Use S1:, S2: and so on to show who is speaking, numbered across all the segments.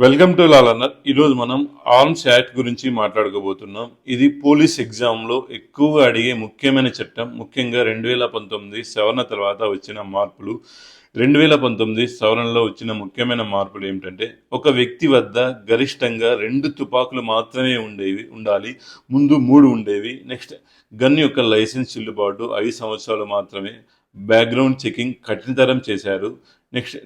S1: Welcome to లాలన్నర్ ఈరోజు మనం arms act గురించి మాట్లాడుకోబోతున్నాం. ఇది పోలీస్ ఎగ్జామ్లో ఎక్కువగా అడిగే ముఖ్యమైన చట్టం. ముఖ్యంగా రెండు వేల పంతొమ్మిది సవరణ తర్వాత వచ్చిన మార్పులు. రెండు వేల పంతొమ్మిది సవరణలో వచ్చిన ముఖ్యమైన మార్పులు ఏమిటంటే ఒక వ్యక్తి వద్ద గరిష్టంగా రెండు తుపాకులు మాత్రమే ఉండేవి ఉండాలి. ముందు మూడు ఉండేవి. నెక్స్ట్ గన్ యొక్క లైసెన్స్ చెల్లుబాటు ఐదు సంవత్సరాలు మాత్రమే. బ్యాక్గ్రౌండ్ చెకింగ్ కఠినతరం చేశారు.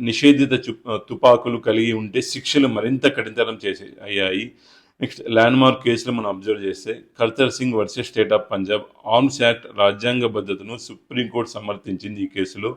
S1: నిషేధిత చు తుపాకులు కలిగి ఉంటే శిక్షలు మరింత కఠినతరం చేసే అయ్యాయి. నెక్స్ట్ ల్యాండ్ మార్క్ కేసులు మనం అబ్జర్వ్ చేస్తే Kartar Singh versus State of Punjab Arms Act రాజ్యాంగ భద్రతను సుప్రీంకోర్టు సమర్థించింది ఈ కేసులో.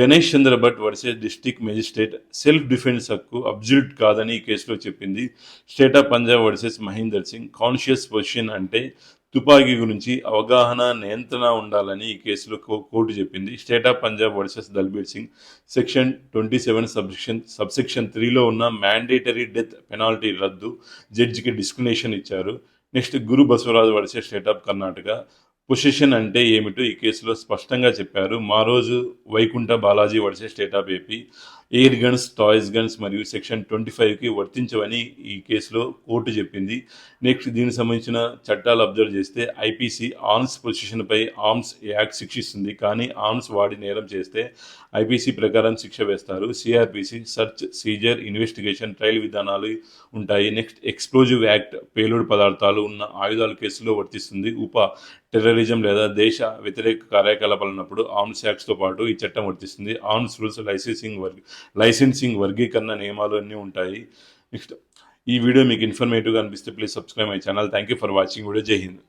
S1: Ganesh Chandra Bhat versus district magistrate self defence హక్కు అబ్జల్యూట్ కాదని ఈ కేసులో చెప్పింది. State of Punjab versus Mahender Singh conscious position అంటే తుపాకీ గురించి అవగాహన నియంత్రణ ఉండాలని ఈ కేసులో కో- కోర్టు చెప్పింది. State of Punjab versus Dalbir Singh section twenty seven subsection subsection త్రీలో ఉన్న మ్యాండేటరీ డెత్ పెనాల్టీ రద్దు జడ్జికి డిస్క్రిమినేషన్ ఇచ్చారు. Next Guru Basavaraju versus State of Karnataka. Position అంటే ఏమిటో ఈ కేసులో స్పష్టంగా చెప్పారు. మా రోజు Vaikuntha Balaji versus State of AP. Air guns toys guns మరియు సెక్షన్ ట్వంటీ ఫైవ్కి వర్తించవని ఈ కేసులో కోర్టు చెప్పింది. నెక్స్ట్ దీనికి సంబంధించిన చట్టాలు అబ్జర్వ్ చేస్తే ఐపీసీ ఆర్మ్స్ పొజిషన్పై ఆర్మ్స్ యాక్ట్ శిక్షిస్తుంది. కానీ ఆర్మ్స్ వాడి నేరం చేస్తే ఐపీసీ ప్రకారం శిక్ష వేస్తారు. CrPC search seizure investigation trial విధానాలు ఉంటాయి. నెక్స్ట్ ఎక్స్ప్లోజివ్ యాక్ట్ పేలుడు పదార్థాలు ఉన్న ఆయుధాల కేసులో వర్తిస్తుంది. ఉప టెర్రరిజం లేదా దేశ వ్యతిరేక కార్యకలాపాలు ఉన్నప్పుడు ఆర్మ్స్ యాక్ట్స్తో పాటు ఈ చట్టం వర్తిస్తుంది. Arms rules licensing work licensing వర్గీకరణ నియమాలు అన్నీ ఉంటాయి. నెక్స్ట్ ఈ వీడియో మీకు ఇన్ఫర్మేటివ్గా అనిపిస్తే please subscribe my channel. Thank you for watching video జై హింద్.